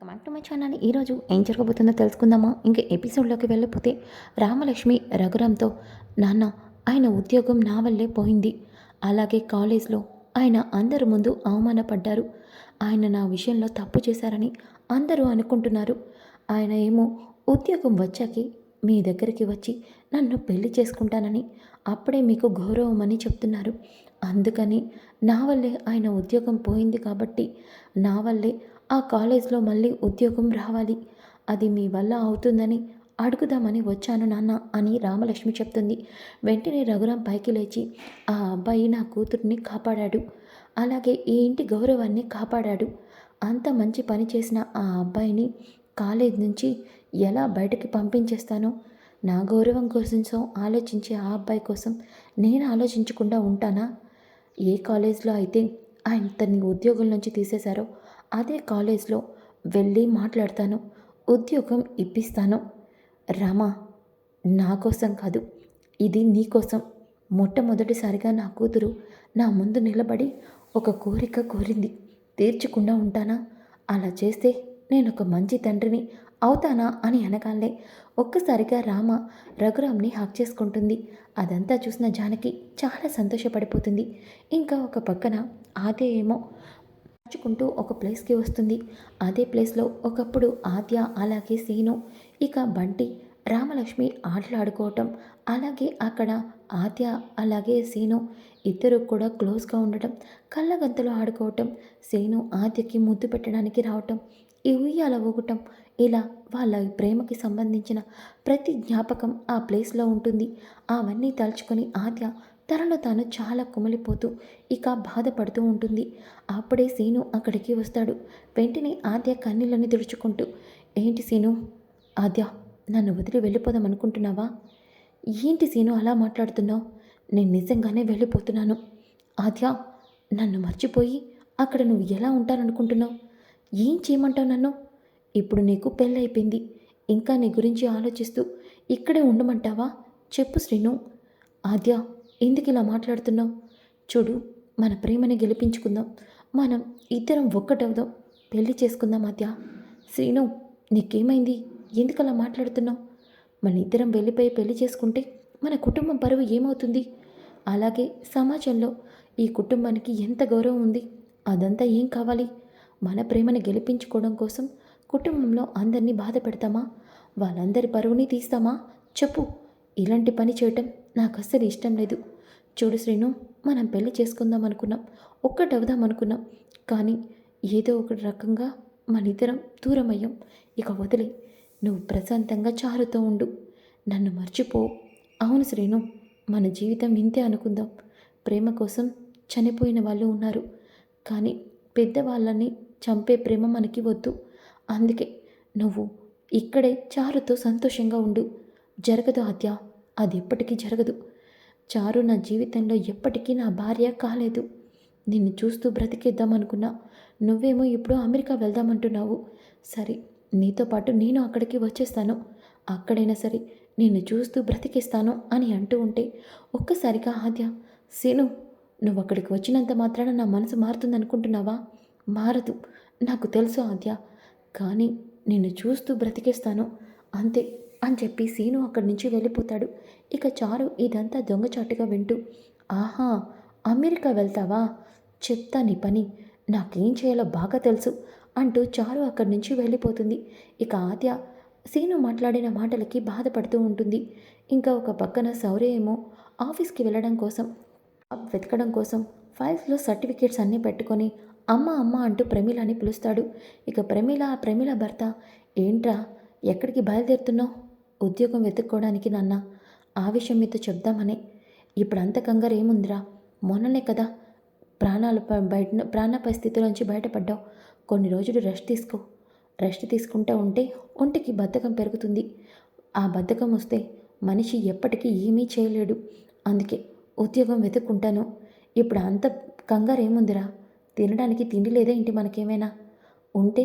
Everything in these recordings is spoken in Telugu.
Welcome back to my channel. ఈరోజు ఏం జరగబోతుందో తెలుసుకుందామా? ఇంకా ఎపిసోడ్లోకి వెళ్ళిపోతే రామలక్ష్మి రఘురామ్తో నాన్న ఆయన ఉద్యోగం నా వల్లే పోయింది. అలాగే కాలేజ్లో ఆయన అందరి ముందు అవమానపడ్డారు. ఆయన నా విషయంలో తప్పు చేశారని అందరూ అనుకుంటున్నారు. ఆయన ఏమో ఉద్యోగం వచ్చాక మీ దగ్గరికి వచ్చి నన్ను పెళ్ళి చేసుకుంటానని అప్పుడే మీకు గౌరవం అని చెప్తున్నారు. అందుకని నా వల్లే ఆయన ఉద్యోగం పోయింది కాబట్టి నా వల్లే ఆ కాలేజ్లో మళ్ళీ ఉద్యోగం రావాలి. అది మీ వల్ల అవుతుందని అడుగుదామని వచ్చాను నాన్న అని రామలక్ష్మి చెప్తుంది. వెంటనే రఘురాం పైకి లేచి ఆ అబ్బాయి నా కూతుర్ని కాపాడాడు. అలాగే ఈ ఇంటి గౌరవాన్ని కాపాడాడు. అంత మంచి పని చేసిన ఆ అబ్బాయిని కాలేజ్ నుంచి ఎలా బయటకి పంపించేస్తానో నా గౌరవం కోసం ఆలోచించే ఆ అబ్బాయి కోసం నేను ఆలోచించకుండా ఉంటానా? ఏ కాలేజ్లో అయితే ఆయన తన్ని ఉద్యోగం నుంచి తీసేశారో అదే కాలేజ్లో వెళ్ళి మాట్లాడతాను ఉద్యోగం ఇప్పిస్తాను. రామా నా కోసం కాదు ఇది నీ కోసం. మొట్టమొదటిసారిగా నా కూతురు నా ముందు నిలబడి ఒక కోరిక కోరింది. తీర్చకుండా ఉంటానా? అలా చేస్తే నేను ఒక మంచి తండ్రిని అవుతానా అని అనగానే ఒక్కసారిగా రామ రఘురామ్ని హక్ చేసుకుంటుంది. అదంతా చూసిన జానకి చాలా సంతోషపడిపోతుంది. ఇంకా ఒక పక్కన ఆదే ఏమో నడుచుకుంటూ ఒక ప్లేస్కి వస్తుంది. అదే ప్లేస్లో ఒకప్పుడు ఆద్య అలాగే సీను ఇక బంటి రామలక్ష్మి ఆటలాడుకోవటం అలాగే అక్కడ ఆద్య అలాగే సీను ఇద్దరు కూడా క్లోజ్గా ఉండటం కళ్ళగంతలు ఆడుకోవటం సీను ఆద్యకి ముద్దు పెట్టడానికి రావటం ఈ ఉయ్యాల ఊగటం ఇలా వాళ్ళ ప్రేమకి సంబంధించిన ప్రతి జ్ఞాపకం ఆ ప్లేస్లో ఉంటుంది. అవన్నీ తలుచుకొని ఆద్య తనలో తాను చాలా కుమిలిపోతూ ఇక బాధపడుతూ ఉంటుంది. అప్పుడే సీను అక్కడికి వస్తాడు. వెంటనే ఆద్య కన్నీళ్ళని తుడుచుకుంటూ ఏంటి సీను? ఆద్య నన్ను వదిలి వెళ్ళిపోదాం అనుకుంటున్నావా? ఏంటి సీను అలా మాట్లాడుతున్నావు? నేను నిజంగానే వెళ్ళిపోతున్నాను. ఆద్య నన్ను మర్చిపోయి అక్కడ నువ్వు ఎలా ఉంటాననుకుంటున్నావు? ఏం చేయమంటావు నన్ను? ఇప్పుడు నీకు పెళ్ళైపోయింది ఇంకా నీ గురించి ఆలోచిస్తూ ఇక్కడే ఉండమంటావా? చెప్పు శ్రీను ఆద్య ఎందుకు ఇలా మాట్లాడుతున్నావు? చూడు మన ప్రేమని గెలిపించుకుందాం. మనం ఇద్దరం ఒక్కటవుదాం. పెళ్ళి చేసుకుందాం మధ్య శ్రీను నీకేమైంది? ఎందుకు అలా మాట్లాడుతున్నావు? మన ఇద్దరం వెళ్ళిపోయి పెళ్ళి చేసుకుంటే మన కుటుంబం పరువు ఏమవుతుంది? అలాగే సమాజంలో ఈ కుటుంబానికి ఎంత గౌరవం ఉంది? అదంతా ఏం కావాలి? మన ప్రేమని గెలిపించుకోవడం కోసం కుటుంబంలో అందరినీ బాధ పెడతామా? వాళ్ళందరి పరువుని తీస్తామా? చెప్పు. ఇలాంటి పని చేయటం నాకు అస్సలు ఇష్టం లేదు. చూడు శ్రీను మనం పెళ్ళి చేసుకుందాం అనుకున్నాం. ఒక్కటి అవుదాం అనుకున్నాం. కానీ ఏదో ఒక రకంగా మన ఇద్దరం దూరం అయ్యాం ఇక వదిలే. నువ్వు ప్రశాంతంగా చారుతో ఉండు. నన్ను మర్చిపో. అవును శ్రీను మన జీవితం ఇంతే అనుకుందాం. ప్రేమ కోసం చనిపోయిన వాళ్ళు ఉన్నారు. కానీ పెద్దవాళ్ళని చంపే ప్రేమ మనకి వద్దు. అందుకే నువ్వు ఇక్కడే చారుతో సంతోషంగా ఉండు. జరగదు ఆద్య. అది ఎప్పటికీ జరగదు. చారు నా జీవితంలో ఎప్పటికీ నా భార్య కాలేదు. నిన్ను చూస్తూ బ్రతికేద్దామనుకున్నా నువ్వేమో ఇప్పుడు అమెరికా వెళ్దామంటున్నావు. సరే నీతో పాటు నేను అక్కడికి వచ్చేస్తాను. అక్కడైనా సరే నిన్ను చూస్తూ బ్రతికిస్తాను అని అంటూ ఉంటే ఒక్కసారిగా ఆద్య సీను నువ్వు అక్కడికి వచ్చినంత మాత్రాన నా మనసు మారుతుందనుకుంటున్నావా? మారదు నాకు తెలుసు ఆద్య. కానీ నిన్ను చూస్తూ బ్రతికేస్తాను. అంతే. అని చెప్పి సీను అక్కడి నుంచి వెళ్ళిపోతాడు. ఇక చారు ఇదంతా దొంగచాటుగా వింటూ ఆహా అమెరికా వెళ్తావా? చెప్తా నీ పని. నాకేం చేయాలో బాగా తెలుసు అంటూ చారు అక్కడి నుంచి వెళ్ళిపోతుంది. ఇక ఆద్య సీను మాట్లాడిన మాటలకి బాధపడుతూ ఉంటుంది. ఇంకా ఒక పక్కన శౌర్య ఏమో ఆఫీస్కి వెళ్ళడం కోసం వెతకడం కోసం ఫైల్స్లో సర్టిఫికేట్స్ అన్నీ పెట్టుకొని అమ్మ అమ్మ అంటూ ప్రమీలాని పిలుస్తాడు. ఇక ప్రమీల ప్రమీల భర్త ఏంట్రా ఎక్కడికి బయలుదేరుతున్నావు? ఉద్యోగం వెతుక్కోవడానికి నాన్న ఆ విషయం మీతో చెప్దామని. ఇప్పుడు అంత కంగారు ఏముందిరా? మొన్ననే కదా ప్రాణాలు బయట ప్రాణాపాయ స్థితిలోంచి బయటపడ్డావు. కొన్ని రోజులు రెస్ట్ తీసుకో. రెస్ట్ తీసుకుంటూ ఉంటే ఒంటికి బద్ధకం పెరుగుతుంది. ఆ బద్ధకం వస్తే మనిషి ఎప్పటికీ ఏమీ చేయలేడు. అందుకే ఉద్యోగం వెతుక్కుంటాను. ఇప్పుడు అంత కంగారు ఏముందిరా? తినడానికి తిండి లేదా ఇంటి మనకేమైనా? ఉంటే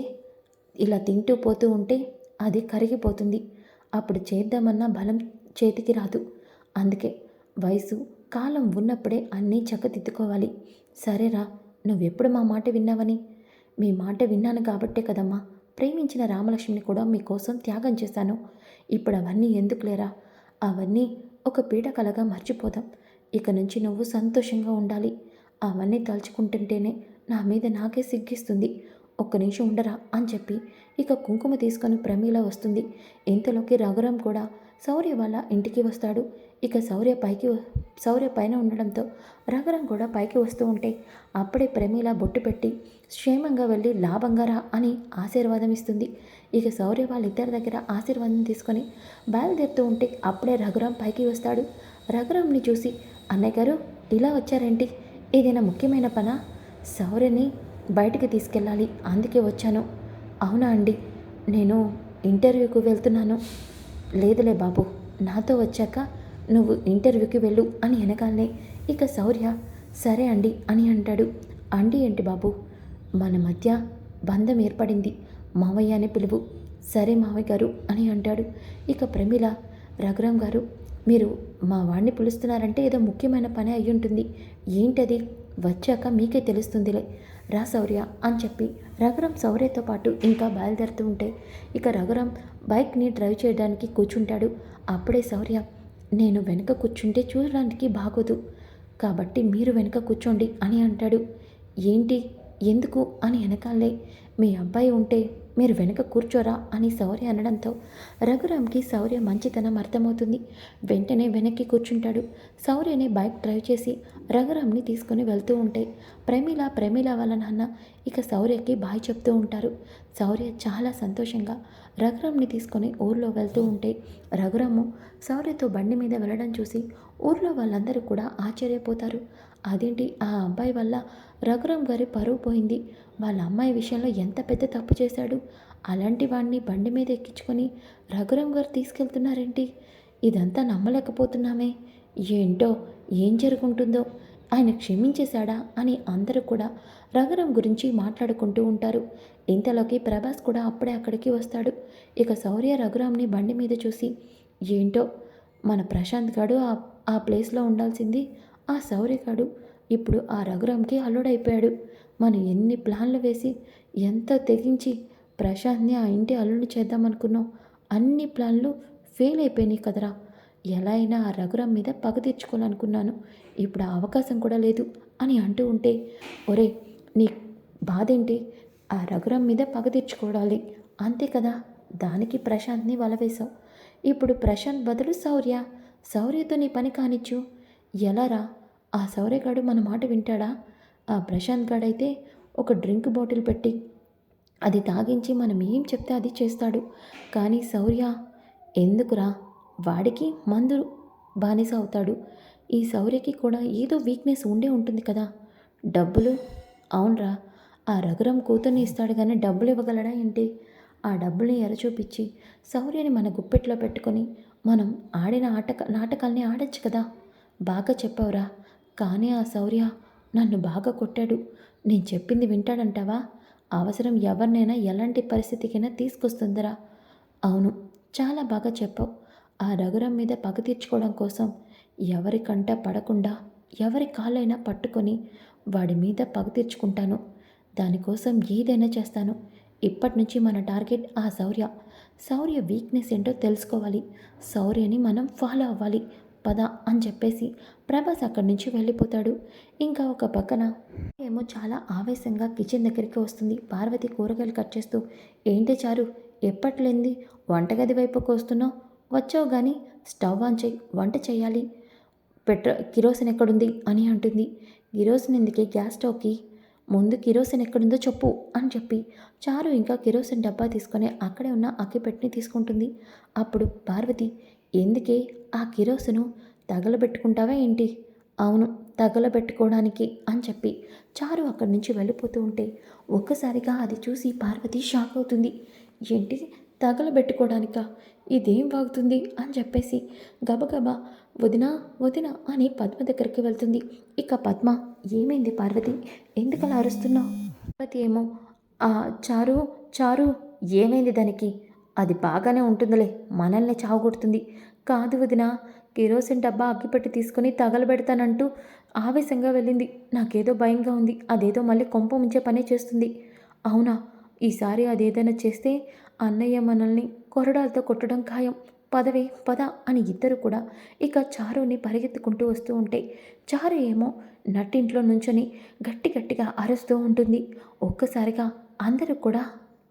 ఇలా తింటూ పోతూ ఉంటే అది కరిగిపోతుంది. అప్పుడు చేద్దామన్నా బలం చేతికి రాదు. అందుకే వయసు కాలం ఉన్నప్పుడే అన్నీ చక్కదిద్దుకోవాలి. సరేరా నువ్వెప్పుడు మా మాట విన్నావని? మీ మాట విన్నాను కాబట్టే కదమ్మా. ప్రేమించిన రామలక్ష్మిని కూడా మీకోసం త్యాగం చేశాను. ఇప్పుడు అవన్నీ ఎందుకు లేరా అవన్నీ ఒక పీడకలగా మర్చిపోదాం. ఇక నుంచి నువ్వు సంతోషంగా ఉండాలి. అవన్నీ తలుచుకుంటుంటేనే నా మీద నాకే సిగ్గిస్తుంది. ఒక్క నిమిషం ఉండరా అని చెప్పి ఇక కుంకుమ తీసుకొని ప్రమీల వస్తుంది. ఇంతలోకి రఘురామ్ కూడా శౌర్య వాళ్ళ ఇంటికి వస్తాడు. ఇక శౌర్య పైకి వ- శౌర్య పైన ఉండడంతో రఘురామ్ కూడా పైకి వస్తూ ఉంటే అప్పుడే ప్రమీల బొట్టు పెట్టి క్షేమంగా వెళ్ళి లాభంగా రా అని ఆశీర్వాదం ఇస్తుంది. ఇక శౌర్య వాళ్ళిద్దరి దగ్గర ఆశీర్వాదం తీసుకొని బయలుదేరుతూ ఉంటే అప్పుడే రఘురామ్ పైకి వస్తాడు. రఘురాంని చూసి అన్నయ్య గారు ఇలా వచ్చారేంటి? ఏదైనా ముఖ్యమైన పనా? శౌర్యని బయటికి తీసుకెళ్ళాలి. అందుకే వచ్చాను. అవునా అండి? నేను ఇంటర్వ్యూకి వెళ్తున్నాను. లేదులే బాబు నాతో వచ్చాక నువ్వు ఇంటర్వ్యూకి వెళ్ళు అని వెనకాలనే ఇక శౌర్య సరే అండి అని అంటాడు. అండి ఏంటి బాబు? మన మధ్య బంధం ఏర్పడింది. మావయ్య అని పిలువు. సరే మావయ్య గారు అని అంటాడు. ఇక ప్రమిళ రఘురామ్ గారు మీరు మా వాడిని పిలుస్తున్నారంటే ఏదో ముఖ్యమైన పని అయి ఉంటుంది. ఏంటది? వచ్చాక మీకే తెలుస్తుందిలే. రా శౌర్య అని చెప్పి రఘురాం శౌర్యతో పాటు ఇంకా బయలుదేరుతూ ఉంటే ఇక రఘురాం బైక్ని డ్రైవ్ చేయడానికి కూర్చుంటాడు. అప్పుడే శౌర్య నేను వెనక కూర్చుంటే చూడడానికి బాగోదు. కాబట్టి మీరు వెనక కూర్చోండి అని అంటాడు. ఏంటి? ఎందుకు? అని వెనకాలే మీ అబ్బాయి ఉంటే మీరు వెనక కూర్చోరా అని శౌర్య అనడంతో రఘురామ్కి శౌర్య మంచితనం అర్థమవుతుంది. వెంటనే వెనక్కి కూర్చుంటాడు. శౌర్యని బైక్ డ్రైవ్ చేసి రఘురామ్ని తీసుకొని వెళ్తూ ఉంటే ప్రమీల ప్రమీల వాళ్ళ నాన్న ఇక శౌర్యకి బాయ్ చెప్తూ ఉంటారు. శౌర్య చాలా సంతోషంగా రఘురామ్ని తీసుకొని ఊర్లో వెళ్తూ ఉంటే రఘురాము శౌర్యతో బండి మీద వెళ్ళడం చూసి ఊర్లో వాళ్ళందరూ కూడా ఆశ్చర్యపోతారు. అదేంటి? ఆ అబ్బాయి వల్ల రఘురాం గారి పరువు పోయింది. వాళ్ళ అమ్మాయి విషయంలో ఎంత పెద్ద తప్పు చేశాడు? అలాంటి వాడిని బండి మీద ఎక్కించుకొని రఘురామ్ గారు తీసుకెళ్తున్నారేంటి? ఇదంతా నమ్మలేకపోతున్నామే. ఏంటో ఏం జరుగుంటుందో? ఆయన క్షమించేశాడా అని అందరూ కూడా రఘురామ్ గురించి మాట్లాడుకుంటూ ఉంటారు. ఇంతలోకి ప్రభాస్ కూడా అప్పుడే అక్కడికి వస్తాడు. ఇక శౌర్య రఘురామ్ని బండి మీద చూసి ఏంటో మన ప్రశాంత్ గాడు ఆ ఆ ప్లేస్లో ఉండాల్సింది ఆ శౌర్య గాడు. ఇప్పుడు ఆ రఘురామ్కి అల్లుడైపోయాడు. మనం ఎన్ని ప్లాన్లు వేసి ఎంత తెగించి ప్రశాంత్ని ఆ ఇంటి అల్లుడిని చేద్దామనుకున్నాం అన్ని ప్లాన్లు ఫెయిల్ అయిపోయినాయి కదరా. ఎలా అయినా ఆ రఘురాం మీద పగ తీర్చుకోవాలనుకున్నాను. ఇప్పుడు ఆ అవకాశం కూడా లేదు అని అంటూ ఉంటే ఒరే నీ బాధేంటి? ఆ రఘురాం మీద పగ తీర్చుకోవాలి. అంతే కదా? దానికి ప్రశాంత్ని వలవేశావు ఇప్పుడు ప్రశాంత్ బదులు శౌర్య. శౌర్యతో నీ పని కానిచ్చు. ఎలారా ఆ శౌర్యగాడు మన మాట వింటాడా? ఆ ప్రశాంత్ గాడైతే ఒక డ్రింక్ బాటిల్ పెట్టి అది తాగించి మనం ఏం చెప్తే అది చేస్తాడు. కానీ శౌర్య ఎందుకురా? వాడికి మందు బానిస అవుతాడు. ఈ శౌర్యకి కూడా ఏదో వీక్నెస్ ఉండే ఉంటుంది కదా. డబ్బులు? అవునరా. ఆ రఘురం కూతుర్ని ఇస్తాడు కానీ డబ్బులు ఇవ్వగలడా ఏంటి? ఆ డబ్బుల్ని ఎరచూపించి శౌర్యని మన గుప్పెట్లో పెట్టుకొని మనం ఆడిన ఆట నాటకాల్ని ఆడచ్చు కదా. బాగా చెప్పావురా. కానీ ఆ శౌర్య నన్ను బాగా కొట్టాడు. నేను చెప్పింది వింటాడంటావా? అవసరం ఎవరినైనా ఎలాంటి పరిస్థితికైనా తీసుకొస్తుందిరా. అవును చాలా బాగా చెప్పావు. ఆ రఘురం మీద పగ తీర్చుకోవడం కోసం ఎవరి కంట పడకుండా ఎవరి కాళ్ళైనా పట్టుకొని వాడి మీద పగ తీర్చుకుంటాను. దానికోసం ఏదైనా చేస్తాను. ఇప్పటి నుంచి మన టార్గెట్ ఆ శౌర్య. శౌర్య వీక్నెస్ ఏంటో తెలుసుకోవాలి. శౌర్యని మనం ఫాలో అవ్వాలి. పద అని చెప్పేసి ప్రభాస్ అక్కడి నుంచి వెళ్ళిపోతాడు. ఇంకా ఒక పక్కన ఏమో చాలా ఆవేశంగా కిచెన్ దగ్గరికి వస్తుంది. పార్వతి కూరగాయలు కట్ చేస్తూ ఏంటి చారు ఎప్పట్లేంది? వంటగది వైపుకి వస్తున్నావు? వచ్చావు కానీ స్టవ్ ఆన్ చేయి వంట చేయాలి. పెట్రో కిరోసిన్ ఎక్కడుంది? అని అంటుంది. కిరోసిన్ ఎందుకే? గ్యాస్ స్టవ్కి. ముందు కిరోసిన్ ఎక్కడుందో చెప్పు అని చెప్పి చారు ఇంకా కిరోసిన్ డబ్బా తీసుకొని అక్కడే ఉన్న అక్కిపెట్టిని తీసుకుంటుంది. అప్పుడు పార్వతి ఎందుకే? ఆ కిరోసును తగలబెట్టుకుంటావా ఏంటి? అవును తగలబెట్టుకోవడానికి అని చెప్పి చారు అక్కడి నుంచి వెళ్ళిపోతూ ఉంటే ఒక్కసారిగా అది చూసి పార్వతి షాక్ అవుతుంది. ఏంటి? తగలబెట్టుకోవడానిక? ఇదేం వాగుతుంది? అని చెప్పేసి గబగబా వదిన వదిన అని పద్మ దగ్గరికి వెళ్తుంది. ఇక పద్మ ఏమైంది పార్వతి? ఎందుకలా అరుస్తున్నావు? పార్వతి ఏమో "ఆ, చారు చారు ఏమైంది దానికి? అది బాగానే ఉంటుందిలే మనల్ని చావగొడుతుంది. కాదు వదిన కిరోసిన్ డబ్బా అగ్గిపెట్టి తీసుకొని తగలబెడతానంటూ ఆవేశంగా వెళ్ళింది. నాకేదో భయంగా ఉంది. అదేదో మళ్ళీ కొంప ముంచే పనే చేస్తుంది. అవునా? ఈసారి అదేదైనా చేస్తే అన్నయ్య మనల్ని కొరడాలతో కొట్టడం ఖాయం. పదవే పద అని ఇద్దరు కూడా ఇక చారుని పరిగెత్తుకుంటూ వస్తూ ఉంటే చారు ఏమో నట్టింట్లో నుంచొని గట్టి గట్టిగా అరుస్తూ ఉంటుంది. ఒక్కసారిగా అందరూ కూడా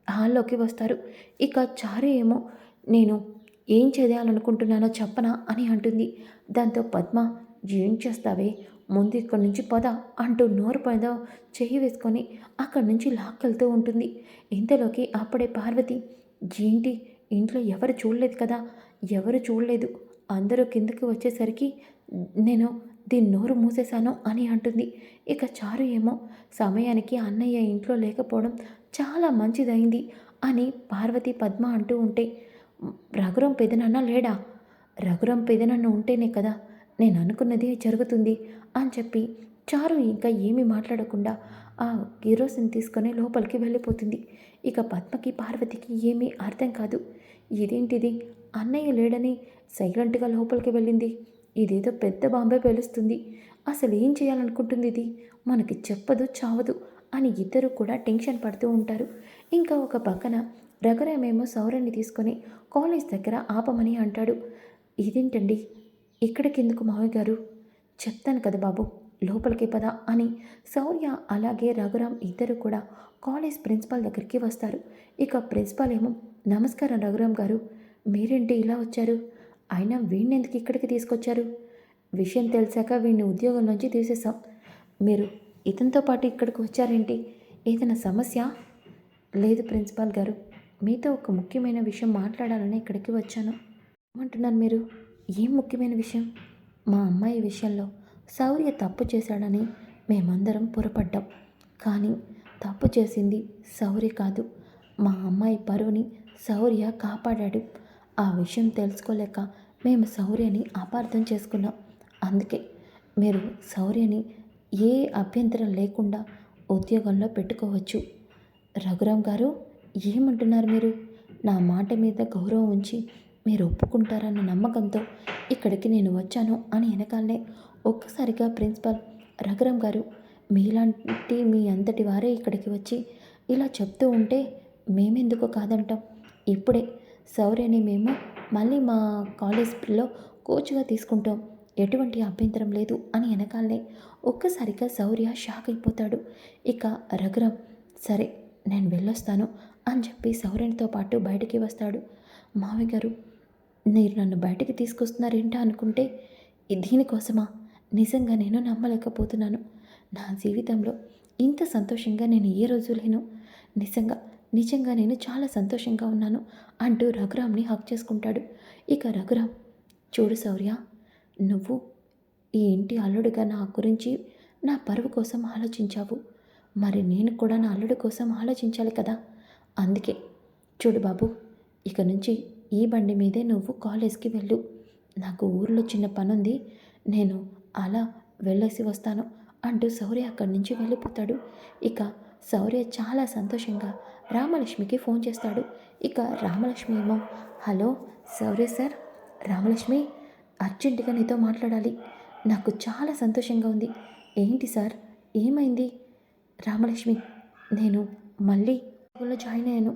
హాల్లోకి వస్తారు. ఇక చారు ఏమో నేను ఏం చేయాలనుకుంటున్నానో చెప్పనా అని అంటుంది. దాంతో పద్మ ఏం చేస్తావే? ముందు ఇక్కడి నుంచి పద అంటూ నోరు పద చెయ్యి వేసుకొని అక్కడి నుంచి లాక్కెళ్తూ ఉంటుంది. ఇంతలోకి అప్పుడే పార్వతి ఏంటి? ఇంట్లో ఎవరు చూడలేదు కదా? ఎవరు చూడలేదు? అందరూ కిందకి వచ్చేసరికి నేను దీని నోరు మూసేశాను అని అంటుంది. ఇక చారు ఏమో సమయానికి అన్నయ్య ఇంట్లో లేకపోవడం చాలా మంచిదైంది అని పార్వతి పద్మ అంటూ ఉంటే రఘురం పెదనాన్న లేడా? రఘురం పెదనాన్న ఉంటేనే కదా నేను అనుకున్నది జరుగుతుంది అని చెప్పి చారు ఇంకా ఏమీ మాట్లాడకుండా ఆ కిరోసిన్ తీసుకొని లోపలికి వెళ్ళిపోతుంది. ఇక పద్మకి పార్వతికి ఏమీ అర్థం కాదు. ఇదేంటిది? అన్నయ్య లేడని సైలెంట్గా లోపలికి వెళ్ళింది. ఇదేదో పెద్ద బాంబే పేలుస్తుంది. అసలు ఏం చేయాలనుకుంటుంది ఇది? మనకి చెప్పదు చావదు అని ఇద్దరు కూడా టెన్షన్ పడుతూ ఉంటారు. ఇంకా ఒక పక్కన రఘురామేమో సౌరని తీసుకొని కాలేజ్ దగ్గర ఆపమని అంటాడు. ఇదేంటండి? ఇక్కడికెందుకు మావయ్య గారు? చెప్తాను కదా బాబు లోపలికి పద అని శౌర్య అలాగే రఘురామ్ ఇద్దరు కూడా కాలేజ్ ప్రిన్సిపాల్ దగ్గరికి వస్తారు. ఇక ప్రిన్సిపాల్ ఏమో నమస్కారం రఘురామ్ గారు మీరేంటి ఇలా వచ్చారు? అయినా వీడిని ఎందుకు ఇక్కడికి తీసుకొచ్చారు? విషయం తెలిసాక వీడిని ఉద్యోగం నుంచి తీసేశాం. మీరు ఇతనితో పాటు ఇక్కడికి వచ్చారేంటి? ఏదైనా సమస్య? లేదు ప్రిన్సిపాల్ గారు. మీతో ఒక ముఖ్యమైన విషయం మాట్లాడాలని ఇక్కడికి వచ్చాను. ఏమంటున్నారు మీరు? ఏం ముఖ్యమైన విషయం? మా అమ్మాయి విషయంలో శౌర్య తప్పు చేశాడని మేమందరం పొరపడ్డాం. కానీ తప్పు చేసింది శౌర్య కాదు. మా అమ్మాయి పరువుని శౌర్య కాపాడాడు. ఆ విషయం తెలుసుకోలేక మేము శౌర్యని అపార్థం చేసుకున్నాం. అందుకే మీరు శౌర్యని ఏ అభ్యంతరం లేకుండా ఉద్యోగంలో పెట్టుకోవచ్చు. రఘురామ్ గారు ఏమంటున్నారు మీరు? నా మాట మీద గౌరవం ఉంచి మీరు ఒప్పుకుంటారన్న నమ్మకంతో ఇక్కడికి నేను వచ్చాను అని వెనకాలనే ఒక్కసారిగా ప్రిన్సిపల్ రఘురామ్ గారు మీలాంటి మీ అంతటి వారే ఇక్కడికి వచ్చి ఇలా చెప్తూ ఉంటే మేమెందుకు కాదంటాం? ఇప్పుడే సౌర్యని మేము మళ్ళీ మా కాలేజ్లో కోచ్గా తీసుకుంటాం. ఎటువంటి అభ్యంతరం లేదు అని వెనకాలనే ఒక్కసారిగా శౌర్య షాక్ అయిపోతాడు. ఇక రఘురామ్ సరే నేను వెళ్ళొస్తాను. అని చెప్పి శౌర్యనితో పాటు బయటికి వస్తాడు. మావి గారు మీరు నన్ను బయటికి తీసుకొస్తున్నారేంటా అనుకుంటే దీనికోసమా? నిజంగా నేను నమ్మలేకపోతున్నాను. నా జీవితంలో ఇంత సంతోషంగా నేను ఏ రోజు లేను. నిజంగా నిజంగా నేను చాలా సంతోషంగా ఉన్నాను అంటూ రఘురామ్ని హక్ చేసుకుంటాడు. ఇక రఘురామ్ చూడు శౌర్య నువ్వు ఈ ఇంటి అల్లుడుగా నా గురించి నా పరువు కోసం ఆలోచించావు. మరి నేను కూడా నా అల్లుడి కోసం ఆలోచించాలి కదా? అందుకే చూడు బాబు ఇక నుంచి ఈ బండి మీదే నువ్వు కాలేజ్కి వెళ్ళు. నాకు ఊర్లో చిన్న పనుంది నేను అలా వెళ్ళేసి వస్తాను అంటూ శౌర్య అక్కడి నుంచి వెళ్ళిపోతాడు. ఇక శౌర్య చాలా సంతోషంగా రామలక్ష్మికి ఫోన్ చేస్తాడు. ఇక రామలక్ష్మి ఏమో హలో శౌర్య సార్ రామలక్ష్మి అర్జెంటుగా నీతో మాట్లాడాలి. నాకు చాలా సంతోషంగా ఉంది. ఏంటి సార్ ఏమైంది? రామలక్ష్మి నేను మళ్ళీ స్కూల్లో జాయిన్ అయ్యాను.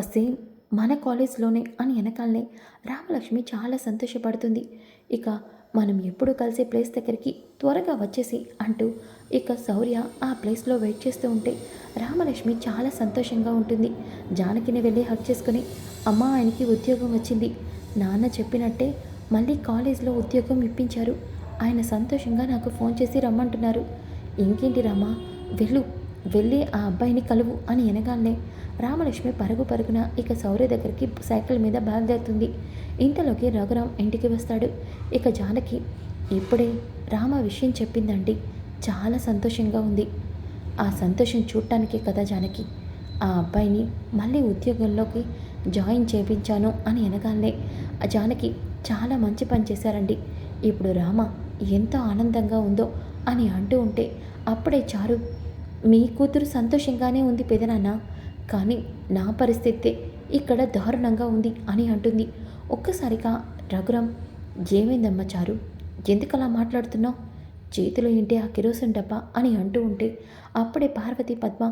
సేమ్ మన కాలేజ్లోనే అని వెనకాలనే రామలక్ష్మి చాలా సంతోషపడుతుంది. ఇక మనం ఎప్పుడు కలిసే ప్లేస్ దగ్గరికి త్వరగా వచ్చేసి అంటూ ఇక శౌర్య ఆ ప్లేస్లో వెయిట్ చేస్తూ ఉంటే రామలక్ష్మి చాలా సంతోషంగా ఉంటుంది. జానకిని వెళ్ళి హక్ చేసుకుని అమ్మ ఆయనకి ఉద్యోగం వచ్చింది. నాన్న చెప్పినట్టే మళ్ళీ కాలేజ్లో ఉద్యోగం ఇప్పించారు. ఆయన సంతోషంగా నాకు ఫోన్ చేసి రమ్మంటున్నారు. ఇంకేంటి రామా? వెళ్ళు. వెళ్ళి ఆ అబ్బాయిని కలువు అని ఎనగానే రామలక్ష్మి పరుగు పరుగున ఇక సౌర్య దగ్గరికి సైకిల్ మీద బయలుదేరుతుంది. ఇంతలోకి రఘురామ్ ఇంటికి వస్తాడు. ఇక జానకి ఇప్పుడే రామ విషయం చెప్పిందండి. చాలా సంతోషంగా ఉంది. ఆ సంతోషం చూడటానికే కదా జానకి. ఆ అబ్బాయిని మళ్ళీ ఉద్యోగంలోకి జాయిన్ చేయించాను అని అనగానే ఆ జానకి చాలా మంచి పని చేశారండి. ఇప్పుడు రామ ఎంత ఆనందంగా ఉందో అని అంటూ ఉంటే అప్పుడే చారు మీ కూతురు సంతోషంగానే ఉంది పెదనాన్న. కానీ నా పరిస్థితి ఇక్కడ దారుణంగా ఉంది అని అంటుంది. ఒక్కసారిగా రఘురం ఏమైందమ్మా చారు? ఎందుకలా మాట్లాడుతున్నావు? చేతిలో ఏంటి ఆ కిరోసిన్ డబ్బా అని అంటూ ఉంటే అప్పుడే పార్వతి పద్మ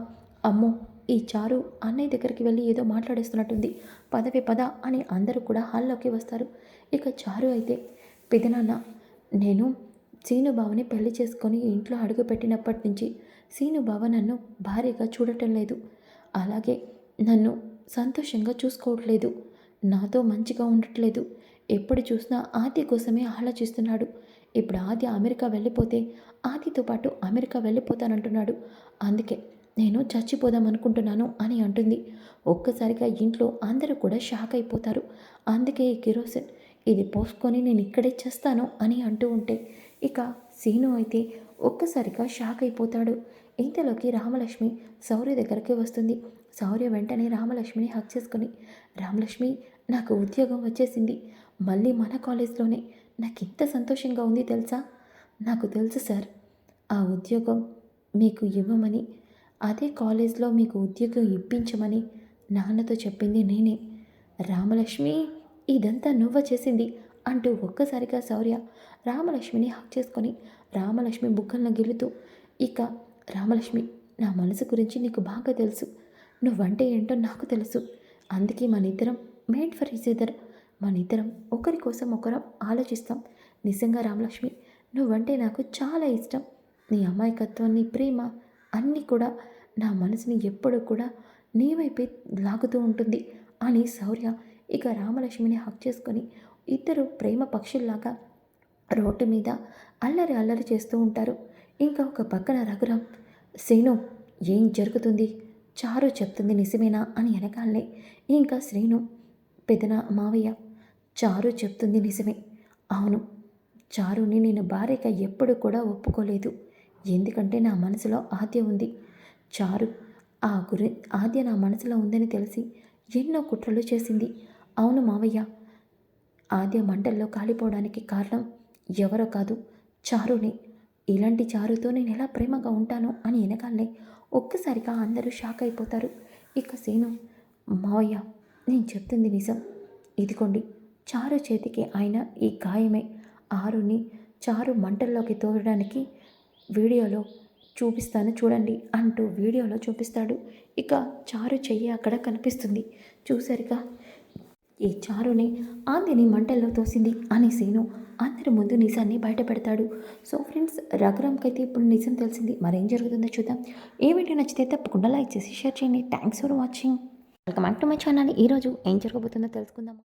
అమ్మో ఈ చారు అన్నయ్య దగ్గరికి వెళ్ళి ఏదో మాట్లాడేస్తున్నట్టుంది. పదవే పద అని అందరూ కూడా హాల్లోకి వస్తారు. ఇక చారు అయితే పెదనాన్న నేను సీను బావని పెళ్ళి చేసుకొని ఇంట్లో అడుగుపెట్టినప్పటి నుంచి సీనుబావ నన్ను భారీగా చూడటం లేదు. అలాగే నన్ను సంతోషంగా చూసుకోవట్లేదు. నాతో మంచిగా ఉండట్లేదు. ఎప్పుడు చూసినా ఆది కోసమే ఆలోచిస్తున్నాడు. ఇప్పుడు ఆది అమెరికా వెళ్ళిపోతే ఆదితో పాటు అమెరికా వెళ్ళిపోతానంటున్నాడు. అందుకే నేను చచ్చిపోదాం అనుకుంటున్నాను అని అంటుంది. ఒక్కసారిగా ఇంట్లో అందరూ కూడా షాక్ అయిపోతారు. అందుకే ఈ కిరోసిన్ ఇది పోసుకొని నేను ఇక్కడే చేస్తాను అని అంటూ ఉంటే ఇక సీను అయితే ఒక్కసారిగా షాక్ అయిపోతాడు. ఇంతలోకి రామలక్ష్మి శౌర్య దగ్గరికి వస్తుంది. శౌర్య వెంటనే రామలక్ష్మిని హక్ చేసుకుని రామలక్ష్మి నాకు ఉద్యోగం వచ్చేసింది. మళ్ళీ మన కాలేజ్లోనే. నాకు ఇంత సంతోషంగా ఉంది తెలుసా? నాకు తెలుసు సార్ ఆ ఉద్యోగం మీకు ఇవ్వమని. అదే కాలేజ్లో మీకు ఉద్యోగం ఇప్పించమని నాన్నతో చెప్పింది నేనే. రామలక్ష్మి ఇదంతా నువ్వు చేసింది. అంటూ ఒక్కసారిగా శౌర్య రామలక్ష్మిని హక్ చేసుకొని రామలక్ష్మి బుగ్గలను గెలుతూ ఇక రామలక్ష్మి నా మనసు గురించి నీకు బాగా తెలుసు. నువ్వంటే ఏంటో నాకు తెలుసు. అందుకే మన ఇద్దరం మేడ్ ఫర్ ఈజ్ ఇద్దర్ మన ఇద్దరం ఒకరి కోసం ఒకరం ఆలోచిస్తాం. నిజంగా రామలక్ష్మి నువ్వంటే నాకు చాలా ఇష్టం. నీ అమాయకత్వం నీ ప్రేమ అన్నీ కూడా నా మనసుని ఎప్పుడూ కూడా నీ వైపే లాగుతూ ఉంటుంది అని శౌర్య ఇక రామలక్ష్మిని హక్ చేసుకొని ఇద్దరు ప్రేమ పక్షుల్లాగా రోడ్డు మీద అల్లరి అల్లరి చేస్తూ ఉంటారు. ఇంకా ఒక పక్కన రఘురామ్ శ్రీను ఏం జరుగుతుంది? చారు చెప్తుంది నిజమేనా? అని వెనకాలనే ఇంకా శ్రీను పెదన మావయ్య చారు చెప్తుంది నిజమే. అవును చారుని నేను భార్యగా ఎప్పుడు కూడా ఒప్పుకోలేదు. ఎందుకంటే నా మనసులో ఆద్య ఉంది. చారు ఆ గురి ఆద్య నా మనసులో ఉందని తెలిసి ఎన్నో కుట్రలు చేసింది. అవును మావయ్య ఆద్య మంటల్లో కాలిపోవడానికి కారణం ఎవరో కాదు. చారుని. ఇలాంటి చారుతో నేను ఎలా ప్రేమగా ఉంటాను అని వెనకాలనే ఒక్కసారిగా అందరూ షాక్ అయిపోతారు. ఇక సీను మావయ్య నేను చెప్తుంది నిజం. ఇదిగోండి చారు చేతికి ఆయన ఈ గాయమే. ఆరుని చారు మంటల్లోకి తోడడానికి వీడియోలో చూపిస్తాను చూడండి అంటూ వీడియోలో చూపిస్తాడు. ఇక చారు చెయ్యి అక్కడ కనిపిస్తుంది. చూసరిగా ఈ చారుని ఆందిని మంటల్లో తోసింది అని సీను అందరి ముందు నిజాన్ని బయటపెడతాడు. సో ఫ్రెండ్స్ రఘురామ్కి అయితే ఇప్పుడు నిజం తెలిసింది. మరేం జరుగుతుందో చూద్దాం. ఏ వీడియో నచ్చితే తప్పకుండా లైక్ చేసి షేర్ చేయండి. Thanks for watching welcome back to my channel ఈరోజు ఏం జరగబోతుందో తెలుసుకుందాం.